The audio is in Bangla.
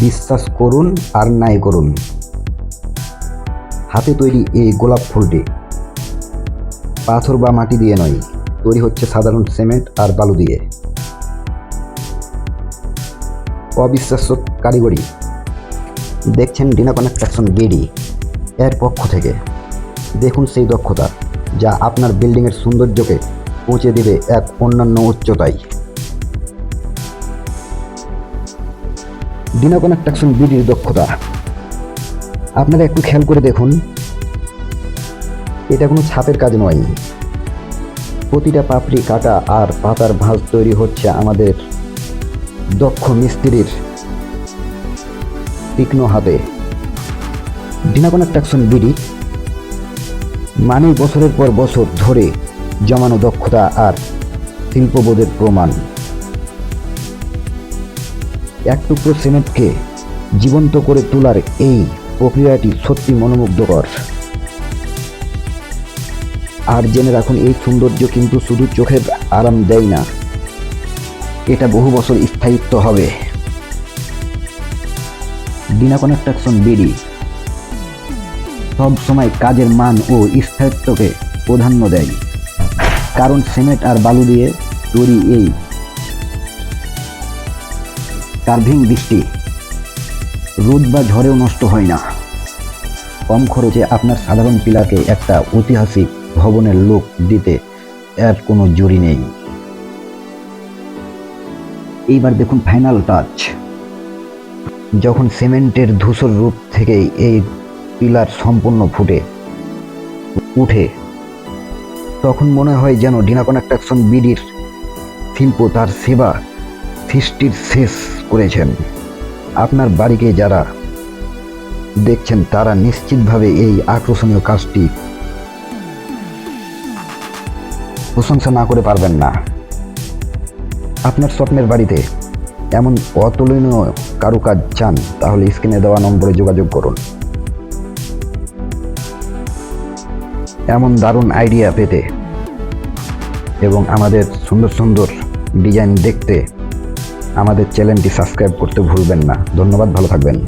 বিশ্বাস করুন আর নাই করুন। হাতে তৈরি এই গোলাপ ফুলটি পাথর বা মাটি দিয়ে নয়, তৈরি হচ্ছে সাধারণ সিমেন্ট আর বালু দিয়ে। অবিশ্বাস্য কারিগরি। দেখছেন ডিনা কনস্ট্রাকশন বিডি এর পক্ষ থেকে। দেখুন সেই দক্ষতা যা আপনার বিল্ডিংয়ের সৌন্দর্যকে পৌঁছে দেবে এক অন্যান্য উচ্চতায়। ডিনা কনস্ট্রাকশন বিডির দক্ষতা। আপনারা একটু খেয়াল করে দেখুন। এটা কোনো ছাপের কাজ নয়। প্রতিটা পাপড়ি, কাটা আর পাতার ভাঁজ তৈরি হচ্ছে আমাদের দক্ষ মিস্ত্রির তীক্ষ্ণ হাতে। ডিনা কনস্ট্রাকশন বিডি মানে বছরের পর বছর ধরে জমানো দক্ষতা আর শিল্পবোধের প্রমাণ। এক টুকরো সিমেন্টকে জীবন্ত করে তোলার এই প্রক্রিয়াটি সত্যি মনোমুগ্ধকর। আর জেনে রাখুন, এই সৌন্দর্য কিন্তু শুধু চোখের আরাম দেয় না, এটা বহু বছর স্থায়িত্ব হবে। বিনা কনস্ট্রাকশন বিডি সব সময় কাজের মান ও স্থায়িত্বকে প্রাধান্য দেয়। কারণ সিমেন্ট আর বালু দিয়ে তৈরি এই কার্ভিং বৃষ্টি। রোদ বা ঝড়েও নষ্ট হয় না। কম খরচে আপনার সাধারণ পিলাকে একটা ঐতিহাসিক ভবনের লোক দিতে এর কোনো জুরি নেই। এইবার দেখুন ফাইনাল টাচ যখন সিমেন্টের ধূসর রূপ থেকে এই পিলার সম্পূর্ণ ফুটে, উঠে, তখন মনে হয় যেন ডিনা কনস্ট্রাকশন বিডির শিল্প তার সেবা, সৃষ্টির শেষ করেছেন। আপনার বাড়িকে যারা দেখছেন, তারা নিশ্চিতভাবে এই আকর্ষণীয় কাজটি প্রশংসা না করে পারবেন না। আপনার স্বপ্নের বাড়িতে এমন অতুলনীয় কারুকাজ চান, তাহলে স্ক্রিনে দেওয়া নম্বরে যোগাযোগ করুন। এমন দারুণ আইডিয়া পেতে এবং আমাদের সুন্দর সুন্দর ডিজাইন দেখতে আমাদের চ্যানেলটি সাবস্ক্রাইব করতে ভুলবেন না। ধন্যবাদ ভালো থাকবেন।